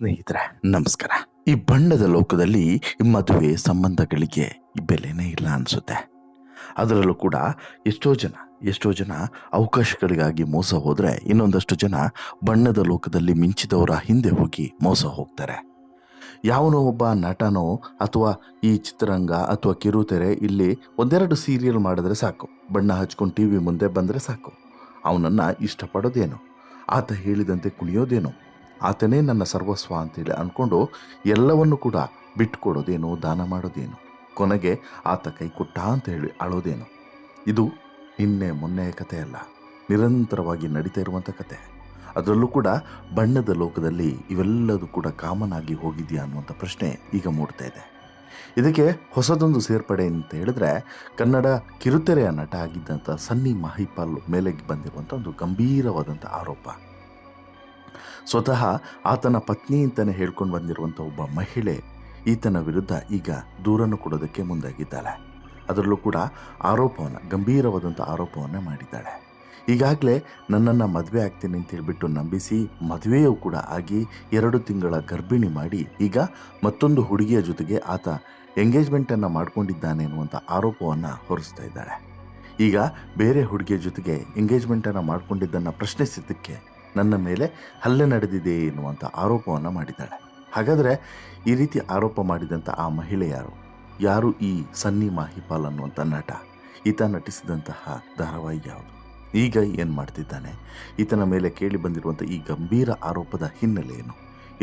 ಸ್ನೇಹಿತರೆ, ನಮಸ್ಕಾರ. ಈ ಬಣ್ಣದ ಲೋಕದಲ್ಲಿ ಮದುವೆ ಸಂಬಂಧಗಳಿಗೆ ಬೆಲೆನೇ ಇಲ್ಲ ಅನಿಸುತ್ತೆ. ಅದರಲ್ಲೂ ಕೂಡ ಎಷ್ಟೋ ಜನ ಎಷ್ಟೋ ಜನ ಅವಕಾಶಗಳಿಗಾಗಿ ಮೋಸ ಹೋದರೆ ಇನ್ನೊಂದಷ್ಟು ಜನ ಬಣ್ಣದ ಲೋಕದಲ್ಲಿ ಮಿಂಚಿದವರ ಹಿಂದೆ ಹೋಗಿ ಮೋಸ ಹೋಗ್ತಾರೆ. ಯಾವನೋ ಒಬ್ಬ ನಟನೋ ಅಥವಾ ಈ ಚಿತ್ರರಂಗ ಅಥವಾ ಕಿರುತೆರೆ ಇಲ್ಲಿ ಒಂದೆರಡು ಸೀರಿಯಲ್ ಮಾಡಿದ್ರೆ ಸಾಕು, ಬಣ್ಣ ಹಚ್ಕೊಂಡು ಟಿ ವಿ ಮುಂದೆ ಬಂದರೆ ಸಾಕು. ಅವನನ್ನು ಇಷ್ಟಪಡೋದೇನು? ಆತ ಹೇಳಿದಂತೆ ಕುಣಿಯೋದೇನು? ಆತನೇ ನನ್ನ ಸರ್ವಸ್ವ ಅಂತೇಳಿ ಅಂದ್ಕೊಂಡು ಎಲ್ಲವನ್ನು ಕೂಡ ಬಿಟ್ಕೊಡೋದೇನು, ದಾನ ಮಾಡೋದೇನು, ಕೊನೆಗೆ ಆತ ಕೈ ಕೊಟ್ಟ ಅಂತ ಹೇಳಿ ಅಳೋದೇನು. ಇದು ನಿನ್ನೆ ಮೊನ್ನೆಯ ಕಥೆ ಅಲ್ಲ, ನಿರಂತರವಾಗಿ ನಡೀತಾ ಇರುವಂಥ ಕತೆ. ಅದರಲ್ಲೂ ಕೂಡ ಬಣ್ಣದ ಲೋಕದಲ್ಲಿ ಇವೆಲ್ಲದೂ ಕೂಡ ಕಾಮನ್ ಆಗಿ ಹೋಗಿದೆಯಾ ಅನ್ನುವಂಥ ಪ್ರಶ್ನೆ ಈಗ ಮೂಡ್ತಾ ಇದೆ. ಇದಕ್ಕೆ ಹೊಸದೊಂದು ಸೇರ್ಪಡೆ ಅಂತ ಹೇಳಿದ್ರೆ ಕನ್ನಡ ಕಿರುತೆರೆಯ ನಟ ಆಗಿದ್ದಂಥ ಸನ್ನಿ ಮಹಿಪಾಲ್ ಮೇಲೆ ಬಂದಿರುವಂಥ ಒಂದು ಗಂಭೀರವಾದಂಥ ಆರೋಪ. ಸ್ವತಃ ಆತನ ಪತ್ನಿ ಅಂತಲೇ ಹೇಳ್ಕೊಂಡು ಬಂದಿರುವಂಥ ಒಬ್ಬ ಮಹಿಳೆ ಈತನ ವಿರುದ್ಧ ಈಗ ದೂರನ್ನು ಕೊಡೋದಕ್ಕೆ ಮುಂದಾಗಿದ್ದಾಳೆ. ಅದರಲ್ಲೂ ಕೂಡ ಆರೋಪವನ್ನು ಗಂಭೀರವಾದಂಥ ಆರೋಪವನ್ನು ಮಾಡಿದ್ದಾಳೆ. ಈಗಾಗಲೇ ನನ್ನನ್ನು ಮದುವೆ ಆಗ್ತೀನಿ ಅಂತ ಹೇಳಿಬಿಟ್ಟು ನಂಬಿಸಿ ಮದುವೆಯೂ ಕೂಡ ಆಗಿ ಎರಡು ತಿಂಗಳ ಗರ್ಭಿಣಿ ಮಾಡಿ ಈಗ ಮತ್ತೊಂದು ಹುಡುಗಿಯ ಜೊತೆಗೆ ಆತ ಎಂಗೇಜ್ಮೆಂಟನ್ನು ಮಾಡ್ಕೊಂಡಿದ್ದಾನೆ ಎನ್ನುವಂಥ ಆರೋಪವನ್ನು ಹೊರಿಸ್ತಾ ಇದ್ದಾಳೆ. ಈಗ ಬೇರೆ ಹುಡುಗಿಯ ಜೊತೆಗೆ ಎಂಗೇಜ್ಮೆಂಟನ್ನು ಮಾಡ್ಕೊಂಡಿದ್ದನ್ನು ಪ್ರಶ್ನಿಸಿದ್ದಕ್ಕೆ ನನ್ನ ಮೇಲೆ ಹಲ್ಲೆ ನಡೆದಿದೆ ಎನ್ನುವಂಥ ಆರೋಪವನ್ನು ಮಾಡಿದ್ದಾಳೆ. ಹಾಗಾದರೆ ಈ ರೀತಿ ಆರೋಪ ಮಾಡಿದಂಥ ಆ ಮಹಿಳೆ ಯಾರು? ಯಾರು ಈ ಸನ್ನಿ ಮಾಹಿಪಾಲ್ ಅನ್ನುವಂಥ ನಟ? ಈತ ನಟಿಸಿದಂತಹ ಧಾರಾವಾಹಿ ಯಾವುದು? ಈಗ ಏನು ಮಾಡ್ತಿದ್ದಾನೆ? ಈತನ ಮೇಲೆ ಕೇಳಿ ಬಂದಿರುವಂಥ ಈ ಗಂಭೀರ ಆರೋಪದ ಹಿನ್ನೆಲೆ ಏನು?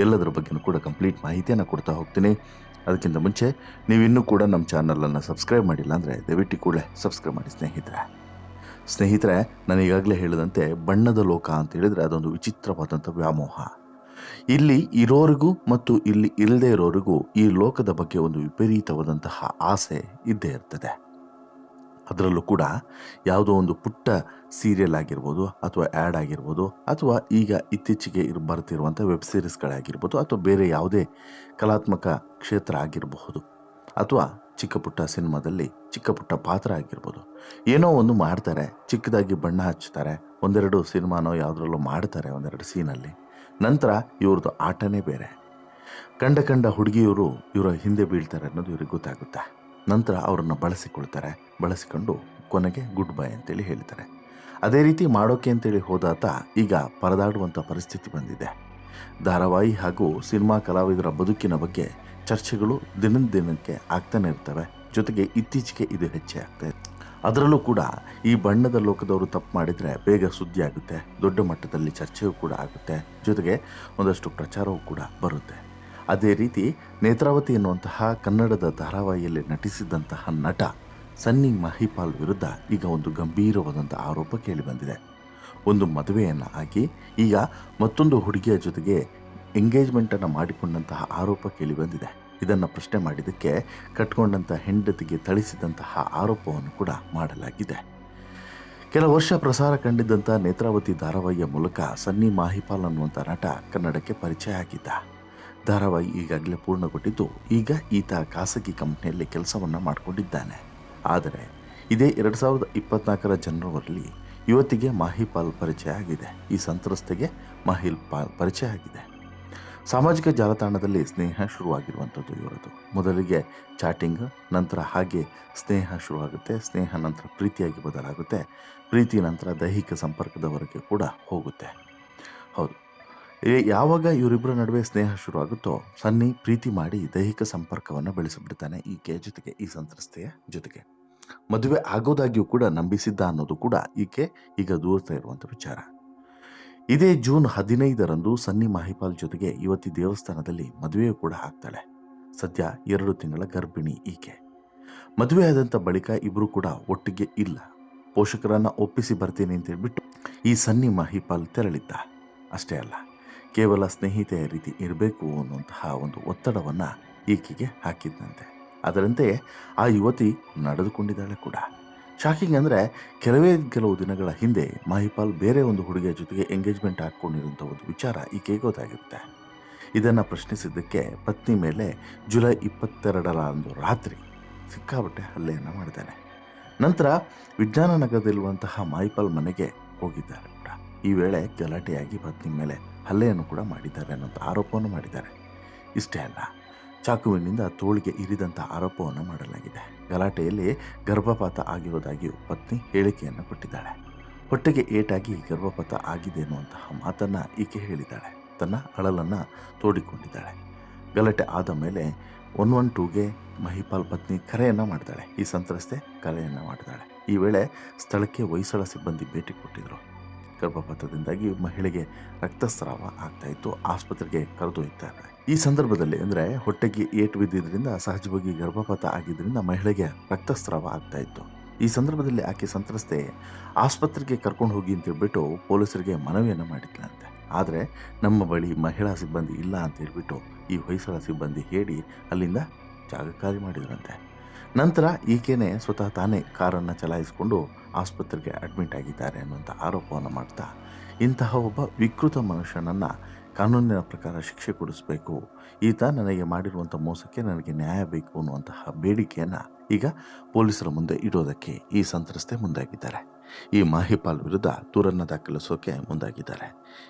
ಎಲ್ಲದರ ಬಗ್ಗೆನೂ ಕೂಡ ಕಂಪ್ಲೀಟ್ ಮಾಹಿತಿಯನ್ನು ಕೊಡ್ತಾ ಹೋಗ್ತೀನಿ. ಅದಕ್ಕಿಂತ ಮುಂಚೆ ನೀವಿನ್ನೂ ಕೂಡ ನಮ್ಮ ಚಾನಲನ್ನು ಸಬ್ಸ್ಕ್ರೈಬ್ ಮಾಡಿಲ್ಲ ಅಂದರೆ ದಯವಿಟ್ಟು ಕೂಡಲೇ ಸಬ್ಸ್ಕ್ರೈಬ್ ಮಾಡಿ ಸ್ನೇಹಿತರೆ. ಸ್ನೇಹಿತರೆ, ನಾನು ಈಗಾಗಲೇ ಹೇಳಿದಂತೆ ಬಣ್ಣದ ಲೋಕ ಅಂತ ಹೇಳಿದರೆ ಅದೊಂದು ವಿಚಿತ್ರವಾದಂಥ ವ್ಯಾಮೋಹ. ಇಲ್ಲಿ ಇರೋರಿಗೂ ಮತ್ತು ಇಲ್ಲಿ ಇಲ್ಲದೆ ಇರೋರಿಗೂ ಈ ಲೋಕದ ಬಗ್ಗೆ ಒಂದು ವಿಪರೀತವಾದಂತಹ ಆಸೆ ಇದ್ದೇ ಇರ್ತದೆ. ಅದರಲ್ಲೂ ಕೂಡ ಯಾವುದೋ ಒಂದು ಪುಟ್ಟ ಸೀರಿಯಲ್ ಆಗಿರ್ಬೋದು ಅಥವಾ ಆ್ಯಡ್ ಆಗಿರ್ಬೋದು ಅಥವಾ ಈಗ ಇತ್ತೀಚೆಗೆ ಇರ್, ಬರ್ತಿರುವಂಥ ವೆಬ್ ಸೀರೀಸ್ಗಳಾಗಿರ್ಬೋದು ಅಥವಾ ಬೇರೆ ಯಾವುದೇ ಕಲಾತ್ಮಕ ಕ್ಷೇತ್ರ ಆಗಿರಬಹುದು ಅಥವಾ ಚಿಕ್ಕ ಪುಟ್ಟ ಸಿನಿಮಾದಲ್ಲಿ ಚಿಕ್ಕ ಪುಟ್ಟ ಪಾತ್ರ ಆಗಿರ್ಬೋದು. ಏನೋ ಒಂದು ಮಾಡ್ತಾರೆ, ಚಿಕ್ಕದಾಗಿ ಬಣ್ಣ ಹಚ್ತಾರೆ, ಒಂದೆರಡು ಸಿನಿಮಾನೋ ಯಾವುದ್ರಲ್ಲೋ ಮಾಡ್ತಾರೆ ಒಂದೆರಡು ಸೀನಲ್ಲಿ. ನಂತರ ಇವ್ರದ್ದು ಆಟನೇ ಬೇರೆ. ಕಂಡ ಕಂಡ ಹುಡುಗಿಯವರು ಇವರ ಹಿಂದೆ ಬೀಳ್ತಾರೆ ಅನ್ನೋದು ಇವ್ರಿಗೆ ಗೊತ್ತಾಗುತ್ತೆ. ನಂತರ ಅವರನ್ನು ಬಳಸಿಕೊಳ್ತಾರೆ, ಬಳಸಿಕೊಂಡು ಕೊನೆಗೆ ಗುಡ್ ಬೈ ಅಂತೇಳಿ ಹೇಳ್ತಾರೆ. ಅದೇ ರೀತಿ ಮಾಡೋಕೆ ಅಂತೇಳಿ ಹೋದಾತ ಈಗ ಪರದಾಡುವಂಥ ಪರಿಸ್ಥಿತಿ ಬಂದಿದೆ. ಧಾರಾವಾಹಿ ಹಾಗೂ ಸಿನಿಮಾ ಕಲಾವಿದರ ಬದುಕಿನ ಬಗ್ಗೆ ಚರ್ಚೆಗಳು ದಿನ ದಿನಕ್ಕೆ ಆಗ್ತಾನೆ ಇರ್ತವೆ. ಜೊತೆಗೆ ಇತ್ತೀಚೆಗೆ ಇದು ಹೆಚ್ಚೇ ಆಗ್ತಾ ಇದೆ ಅದರಲ್ಲೂ ಕೂಡ ಈ ಬಣ್ಣದ ಲೋಕದವರು ತಪ್ಪು ಮಾಡಿದರೆ ಬೇಗ ಸುದ್ದಿ ಆಗುತ್ತೆ, ದೊಡ್ಡ ಮಟ್ಟದಲ್ಲಿ ಚರ್ಚೆಯೂ ಕೂಡ ಆಗುತ್ತೆ, ಜೊತೆಗೆ ಒಂದಷ್ಟು ಪ್ರಚಾರವೂ ಕೂಡ ಬರುತ್ತೆ. ಅದೇ ರೀತಿ ನೇತ್ರಾವತಿ ಎನ್ನುವಂತಹ ಕನ್ನಡದ ಧಾರಾವಾಹಿಯಲ್ಲಿ ನಟಿಸಿದಂತಹ ನಟ ಸನ್ನಿ ಮಹಿಪಾಲ್ ವಿರುದ್ಧ ಈಗ ಒಂದು ಗಂಭೀರವಾದಂಥ ಆರೋಪ ಕೇಳಿಬಂದಿದೆ ಒಂದು ಮದುವೆಯನ್ನು ಆಗಿ ಈಗ ಮತ್ತೊಂದು ಹುಡುಗಿಯ ಜೊತೆಗೆ ಎಂಗೇಜ್ಮೆಂಟನ್ನು ಮಾಡಿಕೊಂಡಂತಹ ಆರೋಪ ಕೇಳಿಬಂದಿದೆ ಇದನ್ನು ಪ್ರಶ್ನೆ ಮಾಡಿದ್ದಕ್ಕೆ ಕಟ್ಕೊಂಡಂಥ ಹೆಂಡತಿಗೆ ಥಳಿಸಿದಂತಹ ಆರೋಪವನ್ನು ಕೂಡ ಮಾಡಲಾಗಿದೆ. ಕೆಲ ವರ್ಷ ಪ್ರಸಾರ ಕಂಡಿದ್ದಂಥ ನೇತ್ರಾವತಿ ಧಾರಾವಾಹಿಯ ಮೂಲಕ ಸನ್ನಿ ಮಾಹಿಪಾಲ್ ಅನ್ನುವಂಥ ನಟ ಕನ್ನಡಕ್ಕೆ ಪರಿಚಯ ಆಗಿದ್ದ. ಧಾರಾವಾಹಿ ಈಗಾಗಲೇ ಪೂರ್ಣಗೊಂಡಿದ್ದು, ಈಗ ಈತ ಖಾಸಗಿ ಕಂಪ್ನಿಯಲ್ಲಿ ಕೆಲಸವನ್ನು ಮಾಡಿಕೊಂಡಿದ್ದಾನೆ. ಆದರೆ, ಇದೇ ಎರಡು ಸಾವಿರದ ಇಪ್ಪತ್ನಾಲ್ಕರ ಜನವರಿಯಲ್ಲಿ ಯುವತಿಗೆ ಮಾಹಿಪಾಲ್ ಪರಿಚಯ ಆಗಿದೆ. ಈ ಸಂತ್ರಸ್ತೆಗೆ ಮಾಹಿಪಾಲ್ ಪಾಲ್ ಪರಿಚಯ ಆಗಿದೆ. ಸಾಮಾಜಿಕ ಜಾಲತಾಣದಲ್ಲಿ ಸ್ನೇಹ ಶುರುವಾಗಿರುವಂಥದ್ದು ಇವರದು. ಮೊದಲಿಗೆ ಚಾಟಿಂಗ್, ನಂತರ ಹಾಗೆ ಸ್ನೇಹ ಶುರುವಾಗುತ್ತೆ, ಸ್ನೇಹ ನಂತರ ಪ್ರೀತಿಯಾಗಿ ಬದಲಾಗುತ್ತೆ, ಪ್ರೀತಿ ನಂತರ ದೈಹಿಕ ಸಂಪರ್ಕದವರೆಗೆ ಕೂಡ ಹೋಗುತ್ತೆ. ಹೌದು. ಯಾವಾಗ ಇವರಿಬ್ಬರ ನಡುವೆ ಸ್ನೇಹ ಶುರುವಾಗುತ್ತೋ, ಸನ್ನಿ ಪ್ರೀತಿ ಮಾಡಿ ದೈಹಿಕ ಸಂಪರ್ಕವನ್ನು ಬೆಳೆಸಿಬಿಡ್ತಾನೆ ಈಕೆ ಜೊತೆಗೆ, ಈ ಸಂತ್ರಸ್ತೆಯ ಜೊತೆಗೆ. ಮದುವೆ ಆಗೋದಾಗಿಯೂ ಕೂಡ ನಂಬಿಸಿದ್ದ ಅನ್ನೋದು ಕೂಡ ಈಕೆ ಈಗ ದೂರ್ತಾ ಇರುವಂಥ ವಿಚಾರ. ಇದೇ ಜೂನ್ ಹದಿನೈದರಂದು ಸನ್ನಿ ಮಹಿಪಾಲ್ ಜೊತೆಗೆ ಯುವತಿ ದೇವಸ್ಥಾನದಲ್ಲಿ ಮದುವೆಯೂ ಕೂಡ ಆಗ್ತಾಳೆ. ಸದ್ಯ ಎರಡು ತಿಂಗಳ ಗರ್ಭಿಣಿ ಈಕೆ. ಮದುವೆ ಆದಂಥ ಬಳಿಕ ಇಬ್ಬರು ಕೂಡ ಒಟ್ಟಿಗೆ ಇಲ್ಲ. ಪೋಷಕರನ್ನ ಒಪ್ಪಿಸಿ ಬರ್ತೀನಿ ಅಂತ ಹೇಳ್ಬಿಟ್ಟು ಈ ಸನ್ನಿ ಮಹಿಪಾಲ್ ತೆರಳಿದ್ದ. ಅಷ್ಟೇ ಅಲ್ಲ, ಕೇವಲ ಸ್ನೇಹಿತೆಯ ರೀತಿ ಇರಬೇಕು ಅನ್ನುವಂತಹ ಒಂದು ಒತ್ತಡವನ್ನು ಈಕೆಗೆ ಹಾಕಿದ್ದಂತೆ ಅದರಂತೆ ಆ ಯುವತಿ ನಡೆದುಕೊಂಡಿದ್ದಾಳೆ ಕೂಡ. ಶಾಕಿಂಗ್ ಅಂದರೆ ಕೆಲವೇ ಕೆಲವು ದಿನಗಳ ಹಿಂದೆ ಮಹಿಪಾಲ್ ಬೇರೆ ಒಂದು ಹುಡುಗಿಯ ಜೊತೆಗೆ ಎಂಗೇಜ್ಮೆಂಟ್ ಹಾಕ್ಕೊಂಡಿರುವಂಥ ಒಂದು ವಿಚಾರ ಈಕೆಗೆ ಗೊತ್ತಾಗಿರುತ್ತೆ. ಇದನ್ನು ಪ್ರಶ್ನಿಸಿದ್ದಕ್ಕೆ ಪತ್ನಿ ಮೇಲೆ ಜುಲೈ ಇಪ್ಪತ್ತೆರಡರ ಒಂದು ರಾತ್ರಿ ಸಿಕ್ಕಾಬಟ್ಟೆ ಹಲ್ಲೆಯನ್ನು ಮಾಡಿದ್ದಾನೆ. ನಂತರ ವಿಜ್ಞಾನ ನಗರದಲ್ಲಿರುವಂತಹ ಮಹಿಪಾಲ್ ಮನೆಗೆ ಹೋಗಿದ್ದಾರೆ ಕೂಡ. ಈ ವೇಳೆ ಗಲಾಟೆಯಾಗಿ ಪತ್ನಿ ಮೇಲೆ ಹಲ್ಲೆಯನ್ನು ಕೂಡ ಮಾಡಿದ್ದಾರೆ ಅನ್ನೋಂಥ ಆರೋಪವನ್ನು ಮಾಡಿದ್ದಾರೆ. ಇಷ್ಟೇ ಅಲ್ಲ ಚಾಕುವಿನಿಂದ ತೋಳಿಗೆ ಇರಿದಂಥ ಆರೋಪವನ್ನು ಮಾಡಲಾಗಿದೆ. ಗಲಾಟೆಯಲ್ಲಿ ಗರ್ಭಪಾತ ಆಗಿರುವುದಾಗಿ ಪತ್ನಿ ಹೇಳಿಕೆಯನ್ನು ಕೊಟ್ಟಿದ್ದಾಳೆ. ಹೊಟ್ಟೆಗೆ ಏಟಾಗಿ ಗರ್ಭಪಾತ ಆಗಿದೆ ಎನ್ನುವಂತಹ ಮಾತನ್ನು ಈಕೆ ಹೇಳಿದ್ದಾಳೆ. ತನ್ನ ಅಳಲನ್ನು ತೋಡಿಕೊಂಡಿದ್ದಾಳೆ. ಗಲಾಟೆ ಆದ ಮೇಲೆ ಒನ್ ಒನ್ ಟೂಗೆ ಮಹಿಪಾಲ್ ಪತ್ನಿ ಕರೆಯನ್ನು ಮಾಡ್ತಾಳೆ. ಈ ಸಂತ್ರಸ್ತೆ ಕರೆಯನ್ನು ಮಾಡಿದ್ದಾಳೆ ಈ ವೇಳೆ ಸ್ಥಳಕ್ಕೆ ಹೊಯ್ಸಳ ಸಿಬ್ಬಂದಿ ಭೇಟಿ ಕೊಟ್ಟಿದ್ದರು ಗರ್ಭಪಾತದಿಂದಾಗಿ ಮಹಿಳೆಗೆ ರಕ್ತಸ್ರಾವ ಆಗ್ತಾ ಇತ್ತು, ಆಸ್ಪತ್ರೆಗೆ ಕರೆದೊಯ್ತಾರೆ ಈ ಸಂದರ್ಭದಲ್ಲಿ ಅಂದರೆ ಹೊಟ್ಟೆಗೆ ಏಟು ಬಿದ್ದಿದ್ದರಿಂದ, ಸಹಜವಾಗಿ ಗರ್ಭಪಾತ ಆಗಿದ್ದರಿಂದ ಮಹಿಳೆಗೆ ರಕ್ತಸ್ರಾವ ಆಗ್ತಾ ಇತ್ತು. ಈ ಸಂದರ್ಭದಲ್ಲಿ ಆಕೆ ಸಂತ್ರಸ್ತೆ ಆಸ್ಪತ್ರೆಗೆ ಕರ್ಕೊಂಡು ಹೋಗಿ ಅಂತ ಹೇಳ್ಬಿಟ್ಟು ಪೊಲೀಸರಿಗೆ ಮನವಿಯನ್ನು ಮಾಡಿದ್ಲಂತೆ. ಆದರೆ ನಮ್ಮ ಬಳಿ ಮಹಿಳಾ ಸಿಬ್ಬಂದಿ ಇಲ್ಲ ಅಂತ ಹೇಳ್ಬಿಟ್ಟು ಈ ಹೊಯ್ಸಳ ಸಿಬ್ಬಂದಿ ಹೇಳಿ ಅಲ್ಲಿಂದ ಜಾಗ ಖಾಲಿ ಮಾಡಿದ್ರಂತೆ. ನಂತರ ಈಕೆನೇ ಸ್ವತಃ ತಾನೇ ಕಾರನ್ನು ಚಲಾಯಿಸಿಕೊಂಡು ಆಸ್ಪತ್ರೆಗೆ ಅಡ್ಮಿಟ್ ಆಗಿದ್ದಾರೆ ಅನ್ನುವಂಥ ಆರೋಪವನ್ನು ಮಾಡ್ತಾ, ಇಂತಹ ಒಬ್ಬ ವಿಕೃತ ಮನುಷ್ಯನನ್ನು ಕಾನೂನಿನ ಪ್ರಕಾರ ಶಿಕ್ಷೆ ಕೊಡಿಸಬೇಕು. ಈತ ನನಗೆ ಮಾಡಿರುವಂಥ ಮೋಸಕ್ಕೆ ನನಗೆ ನ್ಯಾಯ ಬೇಕು ಅನ್ನುವಂತಹ ಬೇಡಿಕೆಯನ್ನು ಈಗ ಪೊಲೀಸರ ಮುಂದೆ ಇಡೋದಕ್ಕೆ ಈ ಸಂತ್ರಸ್ತೆ ಮುಂದಾಗಿದ್ದಾರೆ. ಈ ಮಾಹಿಪಾಲ್ ವಿರುದ್ಧ ದೂರನ್ನು ದಾಖಲಿಸೋಕೆ ಮುಂದಾಗಿದ್ದಾರೆ.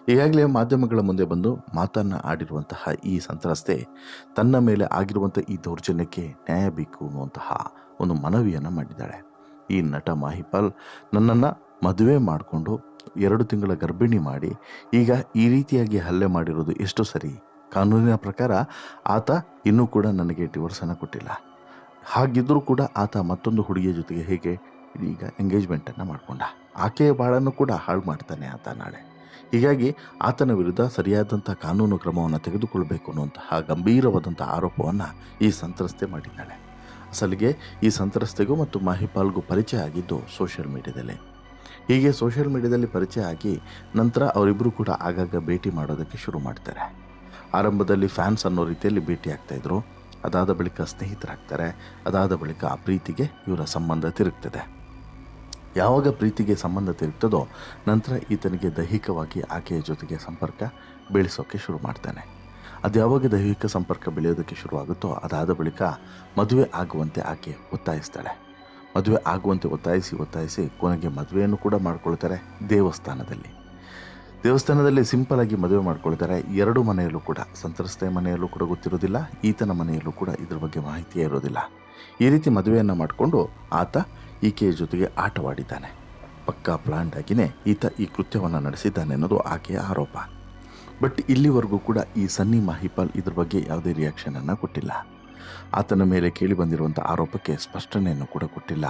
ಈಗಾಗಲೇ ಮಾಧ್ಯಮಗಳ ಮುಂದೆ ಬಂದು ಮಾತನ್ನು ಆಡಿರುವಂತಹ ಈ ಸಂತ್ರಸ್ತೆ ತನ್ನ ಮೇಲೆ ಆಗಿರುವಂಥ ಈ ದೌರ್ಜನ್ಯಕ್ಕೆ ನ್ಯಾಯ ಬೇಕು ಅನ್ನುವಂತಹ ಒಂದು ಮನವಿಯನ್ನು ಮಾಡಿದ್ದಾಳೆ. ಈ ನಟ ಮಾಹಿಪಾಲ್ ನನ್ನನ್ನು ಮದುವೆ ಮಾಡಿಕೊಂಡು ಎರಡು ತಿಂಗಳ ಗರ್ಭಿಣಿ ಮಾಡಿ ಈಗ ಈ ರೀತಿಯಾಗಿ ಹಲ್ಲೆ ಮಾಡಿರೋದು ಎಷ್ಟು ಸರಿ? ಕಾನೂನಿನ ಪ್ರಕಾರ ಆತ ಇನ್ನೂ ಕೂಡ ನನಗೆ ಡಿವೋರ್ಸನ್ನು ಕೊಟ್ಟಿಲ್ಲ. ಹಾಗಿದ್ದರೂ ಕೂಡ ಆತ ಮತ್ತೊಂದು ಹುಡುಗಿಯ ಜೊತೆಗೆ ಹೇಗೆ ಈಗ ಎಂಗೇಜ್ಮೆಂಟನ್ನು ಮಾಡಿಕೊಂಡ. ಆಕೆಯ ಬಾಳನ್ನು ಕೂಡ ಹಾಳು ಮಾಡ್ತಾನೆ ಆತ ನಾಳೆ. ಹೀಗಾಗಿ ಆತನ ವಿರುದ್ಧ ಸರಿಯಾದಂಥ ಕಾನೂನು ಕ್ರಮವನ್ನು ತೆಗೆದುಕೊಳ್ಬೇಕು ಅನ್ನುವಂತಹ ಗಂಭೀರವಾದಂಥ ಆರೋಪವನ್ನು ಈ ಸಂತ್ರಸ್ತೆ ಮಾಡಿದ್ದಾಳೆ. ಅಸಲಿಗೆ ಈ ಸಂತ್ರಸ್ತೆಗೂ ಮತ್ತು ಮಾಹಿಪಾಲ್ಗೂ ಪರಿಚಯ ಆಗಿದ್ದು ಸೋಷಿಯಲ್ ಮೀಡಿಯಾದಲ್ಲಿ ಹೀಗೆ ಸೋಷಿಯಲ್ ಮೀಡಿಯಾದಲ್ಲಿ ಪರಿಚಯ ಆಗಿ ನಂತರ ಅವರಿಬ್ಬರು ಕೂಡ ಆಗಾಗ ಭೇಟಿ ಮಾಡೋದಕ್ಕೆ ಶುರು ಮಾಡ್ತಾರೆ. ಆರಂಭದಲ್ಲಿ ಫ್ಯಾನ್ಸ್ ಅನ್ನೋ ರೀತಿಯಲ್ಲಿ ಭೇಟಿ ಆಗ್ತಾಯಿದ್ರು ಅದಾದ ಬಳಿಕ ಸ್ನೇಹಿತರಾಗ್ತಾರೆ. ಅದಾದ ಬಳಿಕ ಆ ಪ್ರೀತಿಗೆ ಇವರ ಸಂಬಂಧ ತಿರುಗ್ತದೆ. ಯಾವಾಗ ಪ್ರೀತಿಗೆ ಸಂಬಂಧ ತಿರುಗ್ತದೋ ನಂತರ ಈತನಿಗೆ ದೈಹಿಕವಾಗಿ ಆಕೆಯ ಜೊತೆಗೆ ಸಂಪರ್ಕ ಬೆಳೆಸೋಕ್ಕೆ ಶುರು ಮಾಡ್ತಾನೆ. ಅದು ಯಾವಾಗ ದೈಹಿಕ ಸಂಪರ್ಕ ಬೆಳೆಯೋದಕ್ಕೆ ಶುರುವಾಗುತ್ತೋ ಅದಾದ ಬಳಿಕ ಮದುವೆ ಆಗುವಂತೆ ಆಕೆ ಒತ್ತಾಯಿಸ್ತಾಳೆ. ಮದುವೆ ಆಗುವಂತೆ ಒತ್ತಾಯಿಸಿ ಒತ್ತಾಯಿಸಿ ಕೊನೆಗೆ ಮದುವೆಯನ್ನು ಕೂಡ ಮಾಡ್ಕೊಳ್ತಾರೆ ದೇವಸ್ಥಾನದಲ್ಲಿ. ದೇವಸ್ಥಾನದಲ್ಲಿ ಸಿಂಪಲ್ ಆಗಿ ಮದುವೆ ಮಾಡ್ಕೊಳ್ತಾರೆ. ಎರಡು ಮನೆಯಲ್ಲೂ ಕೂಡ ಸಂತ್ರಸ್ತೆ ಮನೆಯಲ್ಲೂ ಕೂಡ ಗೊತ್ತಿರೋದಿಲ್ಲ, ಈತನ ಮನೆಯಲ್ಲೂ ಕೂಡ ಇದ್ರ ಬಗ್ಗೆ ಮಾಹಿತಿಯೇ ಇರೋದಿಲ್ಲ. ಈ ರೀತಿ ಮದುವೆಯನ್ನು ಮಾಡಿಕೊಂಡು ಆತ ಈಕೆಯ ಜೊತೆಗೆ ಆಟವಾಡಿದ್ದಾನೆ. ಪಕ್ಕಾ ಪ್ಲಾಂಟ್ ಆಗಿನೇ ಈತ ಈ ಕೃತ್ಯವನ್ನು ನಡೆಸಿದ್ದಾನೆ ಅನ್ನೋದು ಆಕೆಯ ಆರೋಪ. ಬಟ್ ಇಲ್ಲಿವರೆಗೂ ಕೂಡ ಈ ಸನ್ನಿ ಮಾಹಿಪಾಲ್ ಇದ್ರ ಬಗ್ಗೆ ಯಾವುದೇ ರಿಯಾಕ್ಷನನ್ನು ಕೊಟ್ಟಿಲ್ಲ. ಆತನ ಮೇಲೆ ಕೇಳಿ ಬಂದಿರುವಂಥ ಆರೋಪಕ್ಕೆ ಸ್ಪಷ್ಟನೆಯನ್ನು ಕೂಡ ಕೊಟ್ಟಿಲ್ಲ.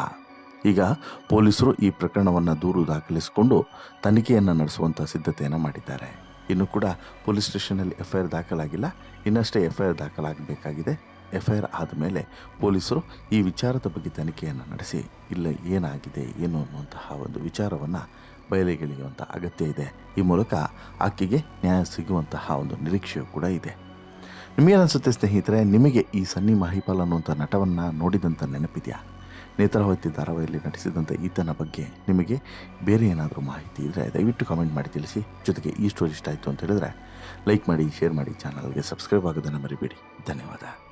ಈಗ ಪೊಲೀಸರು ಈ ಪ್ರಕರಣವನ್ನು ದೂರು ದಾಖಲಿಸಿಕೊಂಡು ತನಿಖೆಯನ್ನು ನಡೆಸುವಂಥ ಸಿದ್ಧತೆಯನ್ನು ಮಾಡಿದ್ದಾರೆ. ಇನ್ನು ಕೂಡ ಪೊಲೀಸ್ ಸ್ಟೇಷನಲ್ಲಿ ಎಫ್ ಐ ಆರ್ ದಾಖಲಾಗಿಲ್ಲ. ಇನ್ನಷ್ಟೇ ಎಫ್ ಐ ಆರ್ ದಾಖಲಾಗಬೇಕಾಗಿದೆ. ಎಫ್ ಐ ಆರ್ ಆದಮೇಲೆ ಪೊಲೀಸರು ಈ ವಿಚಾರದ ಬಗ್ಗೆ ತನಿಖೆಯನ್ನು ನಡೆಸಿ, ಇಲ್ಲ ಏನಾಗಿದೆ, ಏನು ಅನ್ನುವಂತಹ ಒಂದು ವಿಚಾರವನ್ನು ಬಯಲಿಗೆಳೆಯುವಂಥ ಅಗತ್ಯ ಇದೆ. ಈ ಮೂಲಕ ಆಕೆಗೆ ನ್ಯಾಯ ಸಿಗುವಂತಹ ಒಂದು ನಿರೀಕ್ಷೆಯೂ ಕೂಡ ಇದೆ. ನಿಮಗೇನಿಸುತ್ತೆ ಸ್ನೇಹಿತರೆ, ನಿಮಗೆ ಈ ಸನ್ನಿ ಮಹಿಪಾಲ್ ಅನ್ನುವಂಥ ನಟವನ್ನು ನೋಡಿದಂಥ ನೆನಪಿದೆಯಾ? ನೇತ್ರಾವತಿ ಧಾರಾವಾಹಿಯಲ್ಲಿ ನಟಿಸಿದಂಥ ಈತನ ಬಗ್ಗೆ ನಿಮಗೆ ಬೇರೆ ಏನಾದರೂ ಮಾಹಿತಿ ಇದ್ದರೆ ದಯವಿಟ್ಟು ಕಾಮೆಂಟ್ ಮಾಡಿ ತಿಳಿಸಿ. ಜೊತೆಗೆ ಈ ಸ್ಟೋರಿ ಇಷ್ಟ ಆಯಿತು ಅಂತ ಹೇಳಿದ್ರೆ ಲೈಕ್ ಮಾಡಿ ಶೇರ್ ಮಾಡಿ ಚಾನಲ್ಗೆ ಸಬ್ಸ್ಕ್ರೈಬ್ ಆಗೋದನ್ನು ಮರಿಬೇಡಿ. ಧನ್ಯವಾದ.